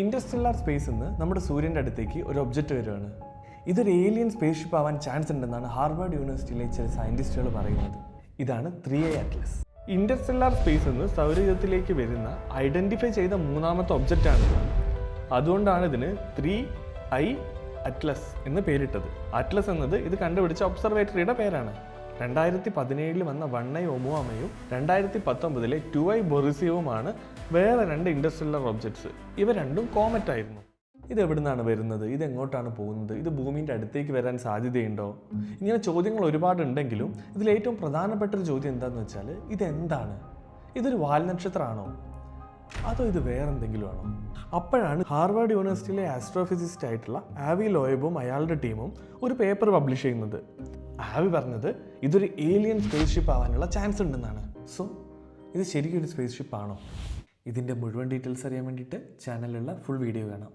ഇൻഡസ്ട്രിയലാർ സ്പേസിൽ നിന്ന് നമ്മുടെ സൂര്യന്റെ അടുത്തേക്ക് ഒരു ഒബ്ജക്റ്റ് വരുവാണ്. ഇതൊരു ഏലിയൻ സ്പേസ് ഷിപ്പ് ആവാൻ ചാൻസ് ഉണ്ടെന്നാണ് ഹാർവാർഡ് യൂണിവേഴ്സിറ്റിയിലെ ചില സയന്റിസ്റ്റുകൾ പറയുന്നത്. ഇതാണ് ത്രീ ഐ അറ്റ്ലസ് ഇൻഡസ്ട്രിയലാർ സ്പേസിൽ നിന്ന് സൗരയൂഥത്തിലേക്ക് വരുന്ന ഐഡന്റിഫൈ ചെയ്ത മൂന്നാമത്തെ ഒബ്ജക്റ്റ് ആണിത് അതുകൊണ്ടാണ് ഇതിന് ത്രീ ഐ അറ്റ്ലസ് എന്ന് പേരിട്ടത്. അറ്റ്ലസ് എന്നത് ഇത് കണ്ടുപിടിച്ച ഒബ്സർവേറ്ററിയുടെ പേരാണ്. രണ്ടായിരത്തി പതിനേഴിൽ വന്ന വണ്ണൈ ഒമുവാമയും രണ്ടായിരത്തി പത്തൊമ്പതിലെ ടു ഐ ബൊറിസിയവുമാണ് വേറെ രണ്ട് ഇൻഡസ്ട്രിയലർ ഒബ്ജക്ട്സ്. ഇവ രണ്ടും കോമറ്റ് ആയിരുന്നു. ഇത് എവിടുന്നാണ് വരുന്നത്? ഇത് എങ്ങോട്ടാണ് പോകുന്നത്? ഇത് ഭൂമിന്റെ അടുത്തേക്ക് വരാൻ സാധ്യതയുണ്ടോ? ഇങ്ങനെ ചോദ്യങ്ങൾ ഒരുപാടുണ്ടെങ്കിലും ഇതിലേറ്റവും പ്രധാനപ്പെട്ട ഒരു ചോദ്യം എന്താണെന്ന് വെച്ചാൽ ഇതെന്താണ്? ഇതൊരു വാൽനക്ഷത്രമാണോ അതോ ഇത് വേറെ എന്തെങ്കിലും ആണോ അപ്പോഴാണ് ഹാർവാർഡ് യൂണിവേഴ്സിറ്റിയിലെ ആസ്ട്രോഫിസിസ്റ്റ് ആയിട്ടുള്ള ആവി ലോയബും അയാളുടെ ടീമും ഒരു പേപ്പർ പബ്ലിഷ് ചെയ്യുന്നത്. ആവി പറഞ്ഞത് ഇതൊരു ഏലിയൻ സ്പേസ് ഷിപ്പ് ആവാനുള്ള ചാൻസ് ഉണ്ടെന്നാണ്. സോ ഇത് ശരിക്കും ഒരു സ്പേസ് ഷിപ്പ് ആണോ? ഇതിന്റെ മുഴുവൻ ഡീറ്റെയിൽസ് അറിയാൻ വേണ്ടിയിട്ട് ചാനലിലുള്ള ഫുൾ വീഡിയോ കാണാം.